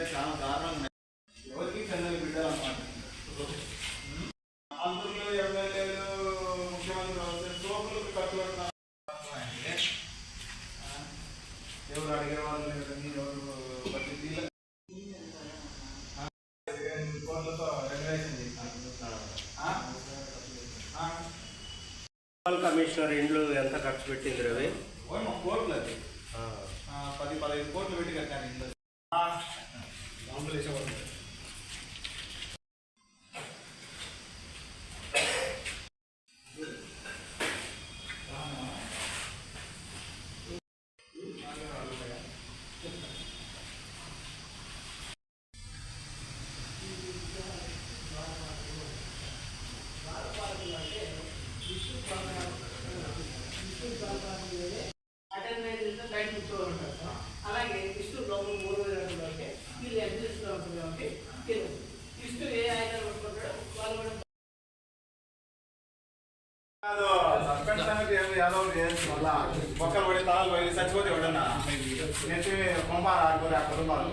చాలా ఎమ్మెల్యేలు ముఖ్యమంత్రి ఎవరు అడిగే వాళ్ళు ఎవరు కమిషనర్ ఇండ్లు ఎంత ఖర్చు పెట్టింది రవి? కోట్లు అది. పది పదహైదు కోట్లు పెట్టి కట్టాను యాదవ్ చేసి మళ్ళా మొక్కలు పడి తాళాలు పోయి చచ్చిపోతే ఎవడన్నా? నెట్టి కొంప ఆడుకోలే ఆ కుటుంబాలు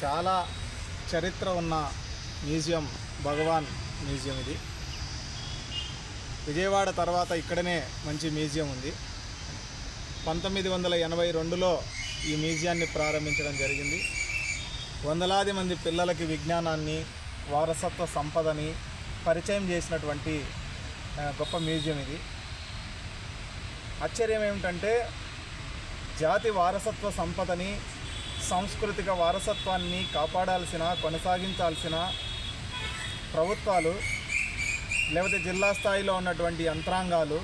చాలా చరిత్ర ఉన్న మ్యూజియం భగవాన్ మ్యూజియం ఇది. విజయవాడ తర్వాత ఇక్కడనే మంచి మ్యూజియం ఉంది. పంతొమ్మిది వందల ఎనభై రెండులో ఈ మ్యూజియాన్ని ప్రారంభించడం జరిగింది. వందలాది మంది పిల్లలకి విజ్ఞానాన్ని వారసత్వ సంపదని పరిచయం చేసినటువంటి గొప్ప మ్యూజియం ఇది. ఆశ్చర్యం ఏమిటంటే జాతి వారసత్వ సంపదని సాంస్కృతిక వారసత్వాన్ని కాపాడాల్సిన కొనసాగించాల్సిన ప్రభుత్వాలు లేకపోతే జిల్లా స్థాయిలో ఉన్నటువంటి యంత్రాంగాలు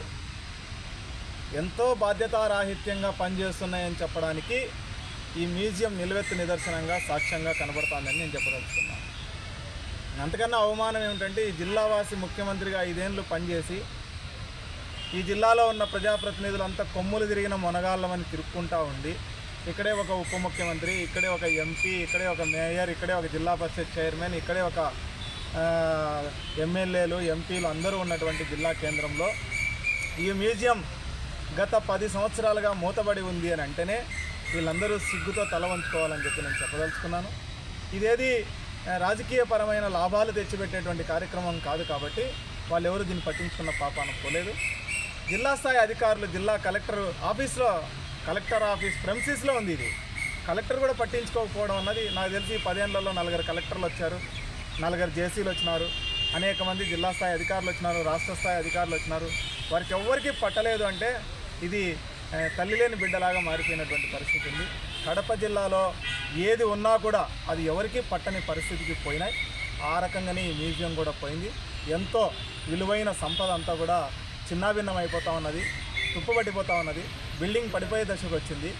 ఎంతో బాధ్యతారాహిత్యంగా పనిచేస్తున్నాయని చెప్పడానికి ఈ మ్యూజియం నిలువెత్తు నిదర్శనంగా సాక్ష్యంగా కనబడుతోందని నేను చెప్పదలుచుకున్నాను. అంతకన్నా అవమానం ఏమిటంటే ఈ జిల్లావాసి ముఖ్యమంత్రిగా ఐదేళ్ళు పనిచేసి ఈ జిల్లాలో ఉన్న ప్రజాప్రతినిధులంతా కొమ్ములు తిరిగిన మొనగాళ్ళమని తిరుక్కుంటా ఉంది ఇక్కడే ఒక ఉప ముఖ్యమంత్రి ఇక్కడే ఒక ఎంపీ ఇక్కడే ఒక మేయర్ ఇక్కడే ఒక జిల్లా పరిషత్ చైర్మన్ ఇక్కడే ఒక ఎమ్మెల్యేలు ఎంపీలు అందరూ ఉన్నటువంటి జిల్లా కేంద్రంలో ఈ మ్యూజియం గత పది సంవత్సరాలుగా మూతబడి ఉంది అని అంటేనే వీళ్ళందరూ సిగ్గుతో తల వంచుకోవాలని చెప్పి నేను చెప్పదలుచుకున్నాను. ఇదేది రాజకీయపరమైన లాభాలు తెచ్చిపెట్టేటువంటి కార్యక్రమం కాదు కాబట్టి వాళ్ళు ఎవరు దీన్ని పట్టించుకున్న పాపాన పోలేదు. జిల్లా స్థాయి అధికారులు జిల్లా కలెక్టర్ ఆఫీస్లో కలెక్టర్ ఆఫీస్ ప్రెమిసిస్లో ఉంది ఇది. కలెక్టర్ కూడా పట్టించుకోకపోవడం అన్నది నాకు తెలిసి పదేళ్ళలో నలుగురు కలెక్టర్లు వచ్చారు నలుగురు జేసీలు వచ్చినారు అనేక మంది జిల్లా స్థాయి అధికారులు వచ్చినారు రాష్ట్ర స్థాయి అధికారులు వచ్చినారు. వారికి ఎవ్వరికీ పట్టలేదు అంటే ఇది తల్లి లేని బిడ్డలాగా మారిపోయినటువంటి పరిస్థితి ఉంది. కడప జిల్లాలో ఏది ఉన్నా కూడా అది ఎవరికీ పట్టని పరిస్థితికి పోయినాయి. ఆ రకంగానే ఈ మ్యూజియం కూడా పోయింది. ఎంతో విలువైన సంపద అంతా కూడా చిన్నాభిన్నం అయిపోతూ ఉన్నది తుప్పుపట్టిపోతూ ఉన్నది బిల్డింగ్ పడిపోయే దశకు వచ్చింది.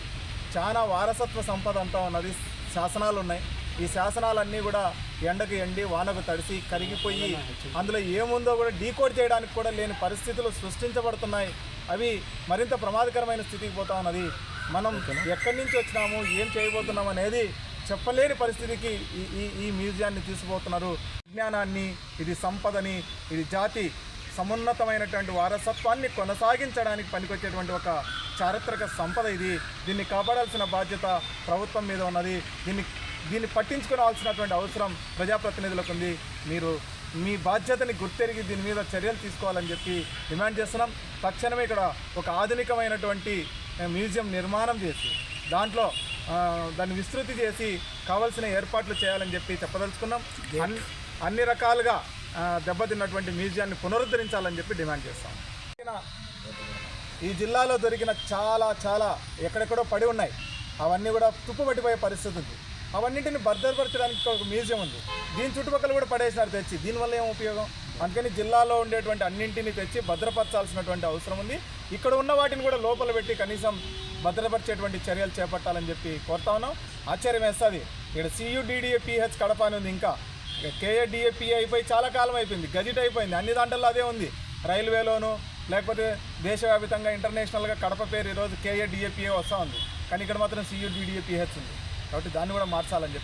చాలా వారసత్వ సంపద అంతా ఉన్నది శాసనాలు ఉన్నాయి. ఈ శాసనాలన్నీ కూడా ఎండకు ఎండి వానకు తడిసి కరిగిపోయి అందులో ఏముందో కూడా డీకోడ్ చేయడానికి కూడా లేని పరిస్థితులు సృష్టించబడుతున్నాయి. అవి మరింత ప్రమాదకరమైన స్థితికి పోతా ఉన్నది. మనం ఎక్కడి నుంచి వచ్చినాము ఏం చేయబోతున్నాం అనేది చెప్పలేని పరిస్థితికి ఈ ఈ ఈ మ్యూజియాన్ని తీసుకుపోతున్నారు విజ్ఞానాన్ని ఇది సంపదని ఇది జాతి సమున్నతమైనటువంటి వారసత్వాన్ని కొనసాగించడానికి పనికొచ్చేటువంటి ఒక చారిత్రక సంపద ఇది. దీన్ని కాపాడాల్సిన బాధ్యత ప్రభుత్వం మీద ఉన్నది. దీన్ని దీన్ని పట్టించుకోవాల్సినటువంటి అవసరం ప్రజాప్రతినిధులకు ఉంది. మీరు మీ బాధ్యతని గుర్తెరిగి దీని మీద చర్యలు తీసుకోవాలని చెప్పి డిమాండ్ చేస్తున్నాం. తక్షణమే ఇక్కడ ఒక ఆధునికమైనటువంటి మ్యూజియం నిర్మాణం చేసి దాంట్లో దాన్ని విస్తృతి చేసి కావాల్సిన ఏర్పాట్లు చేయాలని చెప్పి చెప్పదలుచుకున్నాం. అన్ని అన్ని రకాలుగా దెబ్బతిన్నటువంటి మ్యూజియాన్ని పునరుద్ధరించాలని చెప్పి డిమాండ్ చేస్తాం. ఈ జిల్లాలో దొరికిన చాలా చాలా ఎక్కడెక్కడో పడి ఉన్నాయి. అవన్నీ కూడా తుప్పుపట్టిపోయే పరిస్థితి ఉంది. అవన్నింటిని భద్రపరచడానికి ఒక మ్యూజియం ఉంది. దీని చుట్టుపక్కల కూడా పడేసినారు తెచ్చి. దీనివల్ల ఏం ఉపయోగం? అందుకని జిల్లాలో ఉండేటువంటి అన్నింటినీ తెచ్చి భద్రపరచాల్సినటువంటి అవసరం ఉంది. ఇక్కడ ఉన్న వాటిని కూడా లోపల పెట్టి కనీసం భద్రపరిచేటువంటి చర్యలు చేపట్టాలని చెప్పి కోరుతా ఉన్నాం. ఆశ్చర్యం వేస్తుంది. ఇక్కడ సియుడిడిఏ పిహెచ్ కడప అని ఉంది ఇంకా. కేఏడిఏపిఐపై చాలా కాలం అయిపోయింది గజిట్ అయిపోయింది అన్ని దాంట్లో అదే ఉంది. రైల్వేలోను లేకపోతే దేశవ్యాప్తంగా ఇంటర్నేషనల్గా కడప పేరు ఈరోజు కేఏడిఏపిఏ వస్తూ ఉంది. కానీ ఇక్కడ మాత్రం సియూడిడిఏపిహెచ్ ఉంది. కాబట్టి దాన్ని కూడా మార్చాలని చెప్పి